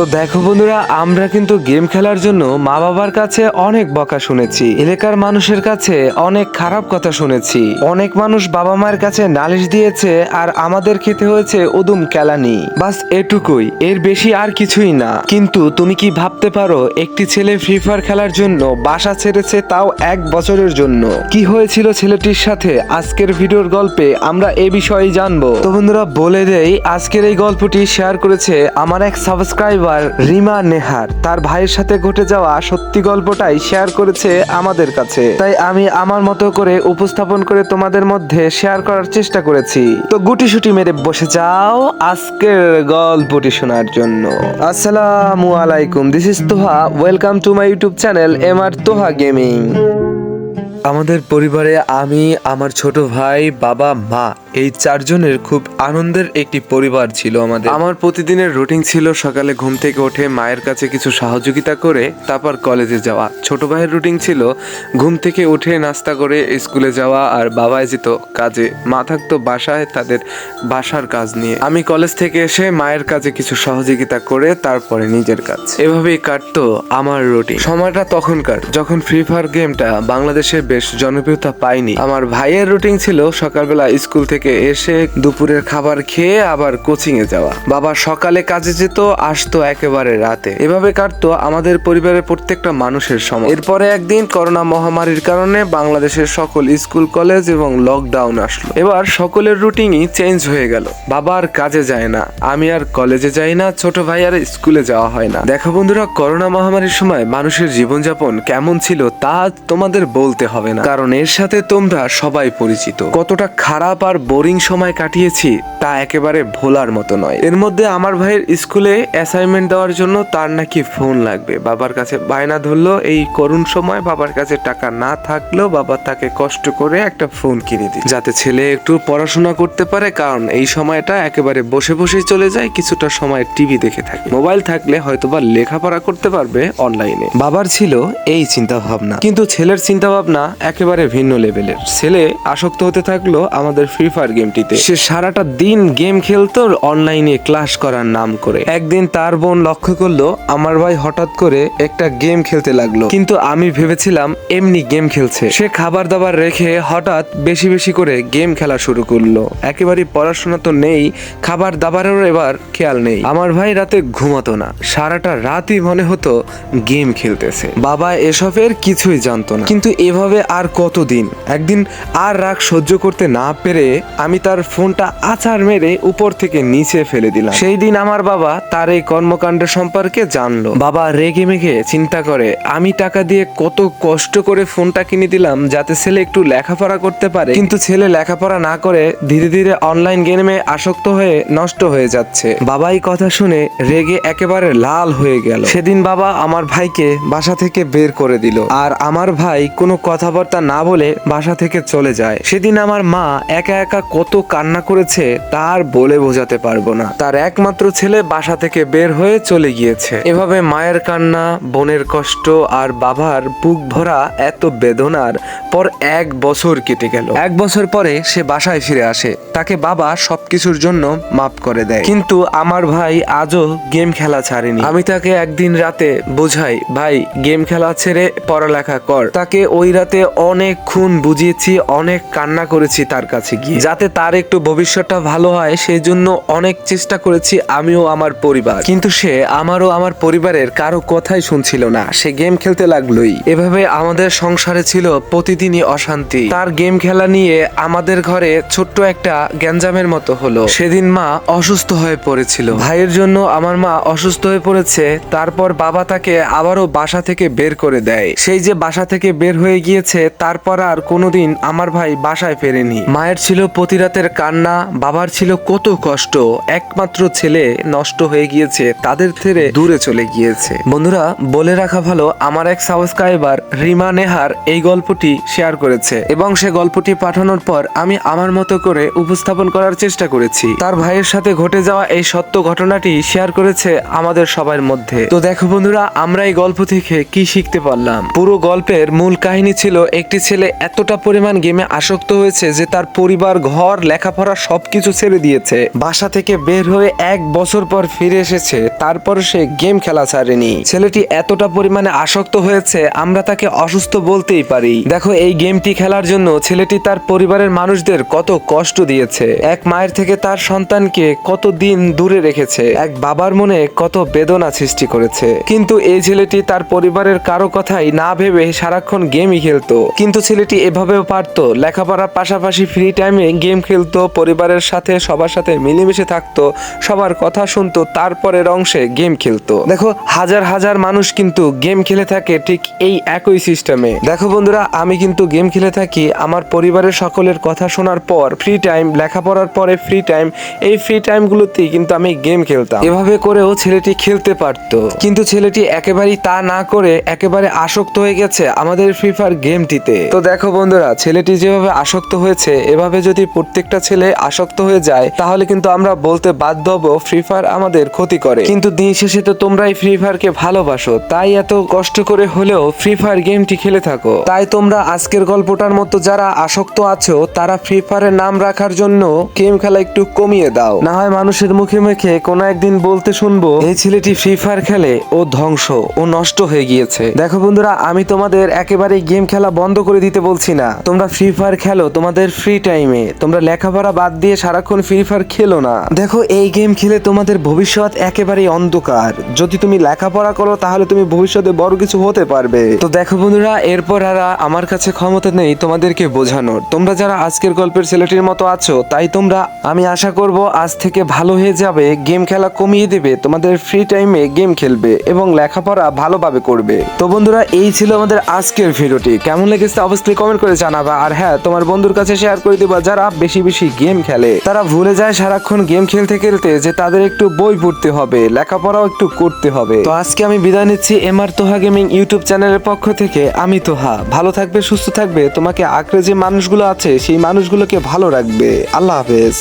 তো দেখো বন্ধুরা, আমরা কিন্তু গেম খেলার জন্য মা বাবার কাছে অনেক বকা শুনেছি। এলাকার মানুষের কাছে অনেক খারাপ কথা শুনেছি। অনেক মানুষ বাবা মায়ের কাছে নালিশ দিয়েছে আর আমাদের খেতে হয়েছে উদুম কেলানি। বাস এটুকুই, এর বেশি আর কিছুই না। কিন্তু তুমি কি ভাবতে পারো, একটি ছেলে ফ্রি ফায়ার খেলার জন্য বাসা ছেড়েছে তাও এক বছরের জন্য? কি হয়েছিল ছেলেটির সাথে? আজকের ভিডিওর গল্পে আমরা এ বিষয়ে জানব। তো বন্ধুরা, বলে দেই, আজকের এই গল্পটি শেয়ার করেছে আমার এক সাবস্ক্রাইবার। রিমা নেহার। তার ভাইয়ের সাথে ঘটে যাওয়া সত্যি গল্পটাই শেয়ার করেছে আমাদের কাছে। তাই আমি আমার মতো করে উপস্থাপন করে তোমাদের মধ্যে শেয়ার করার চেষ্টা করেছি। তো গুটি সুটি মেরে বসে যাও আজকের গল্পটি শোনার জন্য। আসসালামু আলাইকুম this is Toha. Welcome to my YouTube channel M R Toha gaming আমাদের পরিবারে আমি, আমার ছোট ভাই, বাবা, মা এই চারজনের খুব আনন্দের একটি পরিবার ছিল আমাদের। আমার প্রতিদিনের রুটিন ছিল সকালে ঘুম থেকে উঠে মায়ের কাছে কিছু সহযোগিতা করে তারপর কলেজে যাওয়া। ছোট ভাইয়ের রুটিন ছিল ঘুম থেকে উঠে নাস্তা করে স্কুলে যাওয়া আর বাবা যেত কাজে। মা থাকতো বাসায় তাদের বাসার কাজ নিয়ে। আমি কলেজ থেকে এসে মায়ের কাছে কিছু সহযোগিতা করে তারপরে নিজের কাজ। এভাবেই কাটতো আমার রুটিন। সময়টা তখনকার। যখন ফ্রি ফায়ার গেমটা বাংলাদেশে বেশ জনপ্রিয়তা পায়নি, আমার ভাইয়ের রুটিন ছিল সকালবেলা স্কুল থেকে এসে দুপুরের খাবার খেয়ে আবার কোচিং এ যাওয়া। বাবা সকালে কাজে যেত, আসতো একেবারে রাতে। এভাবে কাটতো আমাদের পরিবারের প্রত্যেকটা মানুষের সময়। এরপরে একদিন করোনা মহামারীর কারণে বাংলাদেশের সকল স্কুল, কলেজ এবং লকডাউন আসলো। এবার সকলের রুটিনই চেঞ্জ হয়ে গেল। বাবা আর কাজে যায় না। আমি আর কলেজে যাই না, ছোট ভাই আর স্কুলে যাওয়া হয় না। দেখো বন্ধুরা, করোনা মহামারীর সময় মানুষের জীবনযাপন কেমন ছিল তা তোমাদের বলতে হবে না। কারণ এর সাথে তোমরা সবাই পরিচিত। কতটা খারাপ আর বোরিং সময় কাটিয়েছি, তা একেবারে ভোলার মতো নয়। এর মধ্যে আমার ভাইয়ের স্কুলে অ্যাসাইনমেন্ট দেওয়ার জন্য তার নাকি ফোন লাগবে। বাবার কাছে বায়না ধরলো, এই করুণ সময় বাবার কাছে টাকা না থাকলেও বাবা তাকে কষ্ট করে একটা ফোন কিনে দিই যাতে ছেলে একটু পড়াশোনা করতে পারে, কারণ এই সময়টা একেবারে বসে বসেই চলে যায়, কিছুটা সময় টিভি দেখে থাকে। মোবাইল থাকলে হয়তোবা লেখাপড়া করতে পারবে অনলাইনে বাবার ছিল এই চিন্তা ভাবনা কিন্তু ছেলের চিন্তা ভাবনা একেবারে ভিন্ন লেভেলের ছেলে আসক্ত হতে থাকল আমাদের ফ্রি ফায়ার গেমটিতে সে সারাটা দিন গেম খেলতো অনলাইনে ক্লাস করার নাম করে। একদিন তার বোন লক্ষ্য করল, আমার ভাই হঠাৎ করে একটা গেম খেলতে লাগল। কিন্তু আমি ভেবেছিলাম এমনি গেম খেলছে। সে খাবার দাবার রেখে হঠাৎ বেশি বেশি করে গেম খেলা শুরু করল। একেবারে পড়াশোনা তো নেই খাবার দাবারেরও এবার খেয়াল নেই। আমার ভাই রাতে ঘুমাতো না। সারাটা রাতই মনে হতো গেম খেলতেছে। বাবা এসবের কিছুই জানতো না। কিন্তু এভাবে আর কতদিন? একদিন আর রাগ সহ্য করতে না পেরে আমি তার ফোনটা আছাড় মেরে উপর থেকে নিচে ফেলে দিলাম। সেই দিন আমার বাবা তার এই কর্মকাণ্ড সম্পর্কে জানলো। বাবা রেগে মেঘে চিন্তা করে, আমি টাকা দিয়ে কত কষ্ট করে ফোনটা কিনে দিলাম যাতে ছেলে একটু লেখাপড়া করতে পারে। কিন্তু ছেলে লেখাপড়া না করে ধীরে ধীরে অনলাইন গেমে আসক্ত হয়ে নষ্ট হয়ে যাচ্ছে। বাবা এই কথা শুনে রেগে একেবারে লাল হয়ে গেল। সেদিন বাবা আমার ভাইকে বাসা থেকে বের করে দিল। আর আমার ভাই কোনো কথাবার্তা না বলে বাসা থেকে চলে যায়। সেদিন আমার মা একা একা কত কান্না করেছে, তার বলে বোঝাতে পারব না। তার একমাত্র ছেলে বাসা থেকে বের হয়ে চলে গিয়েছে। এভাবে মায়ের কান্না, বোনের কষ্ট আর বাবার বুক ভরা এত বেদনার পর এক বছর কেটে গেল। এক বছর পরে সে বাসায় ফিরে আসে। তাকে বাবা সবকিছুর জন্য মাফ করে দেয়। কিন্তু আমার ভাই আজও গেম খেলা ছাড়েনি। আমি তাকে একদিন রাতে বোঝাই, ভাই, গেম খেলা ছেড়ে পড়ালেখা কর। তাকে ওই রাতে অনেক খুন বুঝিয়েছি, অনেক কান্না করেছি তার কাছে গিয়ে। যাতে তার একটু ভবিষ্যৎটা ভালো হয়, সেই জন্য অনেক চেষ্টা করেছি আমিও আমার পরিবার। কিন্তু সে আমারও আমার পরিবারের কারও কথাই শুনছিল না। সে গেম খেলতে লাগলোই। এভাবে আমাদের সংসারে ছিল প্রতিদিনই অশান্তি। তার গেম খেলা নিয়ে আমাদের ঘরে ছোট্ট একটা গ্যাঞ্জামের মতো হলো। সেদিন মা অসুস্থ হয়ে পড়েছিল। ভাইয়ের জন্য আমার মা অসুস্থ হয়ে পড়েছে। তারপর বাবা তাকে আবারও বাসা থেকে বের করে দেয়। সেই যে বাসা থেকে বের হয়ে গিয়েছে, তারপর আর কোনোদিন আমার ভাই বাসায় ফেরেনি। মায়ের ছিল প্রতি রাতের কান্না, বাবার ছিল কত কষ্ট, একমাত্র ছেলে নষ্ট হয়ে গিয়েছে, তাদের থেকে দূরে চলে গিয়েছে। বন্ধুরা, বলে রাখা ভালো, আমার এক সাবস্ক্রাইবার, রিমা নেহার, এই গল্পটি শেয়ার করেছে এবং সে গল্পটি পাঠানোর পর আমি আমার মতো করে উপস্থাপন করার চেষ্টা করেছি। তার ভাইয়ের সাথে ঘটে যাওয়া এই সত্য ঘটনাটি শেয়ার করেছে আমাদের সবার মধ্যে। তো দেখো বন্ধুরা, আমরা এই গল্প থেকে কি শিখতে পারলাম? পুরো গল্পের মূল কাহিনী ছিল, একটি ছেলে এতটা পরিমাণ গেমে আসক্ত হয়েছে যে তার পরিবার ঘর, লেখাপড়া সবকিছু ছেড়ে দিয়েছে। বাসা থেকে বের হয়ে এক বছর পর ফিরে এসেছে, তারপর সে গেম খেলা ছাড়েনি। ছেলেটি এতটা পরিমাণে আসক্ত হয়েছে, আমরা তাকে অসুস্থ বলতেই পারি। দেখো, এই গেমটি খেলার জন্য ছেলেটি তার পরিবারের মানুষদের কত কষ্ট দিয়েছে। এক মায়ের থেকে তার সন্তানকে কত দিন দূরে রেখেছে। এক বাবার মনে কত বেদনা সৃষ্টি করেছে। কিন্তু এই ছেলেটি তার পরিবারের কারও কথাই না ভেবে সারাক্ষণ গেমই খেলতো। কিন্তু ছেলেটি এভাবেও পারতো, লেখাপড়ার পাশাপাশি ফ্রি টাইমে খেলতো, পরিবারের সাথে, সবার সাথে মিলেমিশে থাকতো, সবার কথা শুনতো, তারপরের অংশে গেম খেলতো। দেখো, হাজার হাজার মানুষ কিন্তু গেম খেলে থাকে ঠিক এই একই সিস্টেমে। দেখো বন্ধুরা, আমি কিন্তু গেম খেলে থাকি, আমার পরিবারের সকলের কথা শোনার পর ফ্রি টাইম লেখাপড়ার পরে ফ্রি টাইম এই ফ্রি টাইমগুলোতেই কিন্তু আমি গেম খেলতাম। এভাবে করেও ছেলেটি খেলতে পারতো। কিন্তু ছেলেটি একেবারেই তা না করে একেবারে আসক্ত হয়ে গেছে আমাদের ফ্রি ফায়ার গেমটিতে। তো দেখো বন্ধুরা, ছেলেটি যেভাবে আসক্ত হয়েছে, এভাবে যদি প্রত্যেকটা ছেলে আসক্ত হয়ে যায়, তাহলে কিন্তু আমরা বলতে বাধ্য হব ফ্রি ফায়ার আমাদের ক্ষতি করে। কিন্তু দিন শেষে তো তোমরাই ফ্রি ফায়ারকে ভালোবাসো, তাই এত কষ্ট করে হলেও ফ্রি ফায়ার গেমটি খেলে থাকো। তাই তোমরা আজকের গল্পটার মতো যারা আসক্ত আছো, তারা ফ্রি ফায়ারের নাম রাখার জন্য গেম খেলা একটু কমিয়ে দাও। না হয় মানুষের মুখে মুখে কোনো একদিন বলতে শুনব, এই ছেলেটি ফ্রি ফায়ার খেলে, ও ধ্বংস, ও নষ্ট হয়ে গিয়েছে। দেখো বন্ধুরা, আমি তোমাদের একেবারে গেম খেলা বন্ধ করে দিতে বলছি না। তোমরা ফ্রি ফায়ার খেলো তোমাদের ফ্রি টাইমে তোমরা লেখাপড়া বাদ দিয়ে সারাক্ষণ ফ্রি ফায়ার খেলো না। দেখো, এই গেম খেলে তোমাদের ভবিষ্যৎ একেবারেই অন্ধকার। যদি তুমি লেখাপড়া করো, তাহলে তুমি ভবিষ্যতে বড় কিছু হতে পারবে। তো দেখো বন্ধুরা, এরপর আর আমার কাছে ক্ষমতা নেই তোমাদেরকে বোঝানোর। তোমরা যারা আজকের গল্পের ছেলেটির মতো আছো, তাই তোমরা, আমি আশা করব আজ থেকে ভালো হয়ে যাবে গেম খেলা কমিয়ে দেবে, তোমাদের ফ্রি টাইমে গেম খেলবে এবং লেখাপড়া ভালোভাবে করবে। তো বন্ধুরা, এই ছিল আমাদের আজকের ভিডিওটি কেমন লেগেছে অবশ্যই কমেন্ট করে জানাবা। আর হ্যাঁ তোমার বন্ধুর কাছে শেয়ার করে দিবা যারা বেশি বেশি গেম খেলে। তারা ভুলে যায় সারাক্ষণ গেম খেলতে খেলতে যে তাদের একটু বই পড়তে হবে, লেখাপড়াও একটু করতে হবে। তো আজকে আমি বিদায় নিচ্ছি M R Toha gaming YouTube চ্যানেলের পক্ষ থেকে। আমি তোহা। ভালো থাকবে, সুস্থ থাকবে, তোমাকে আঁকড়ে যে মানুষগুলো আছে, সেই মানুষগুলোকে ভালো রাখবে। আল্লাহ হাফেজ।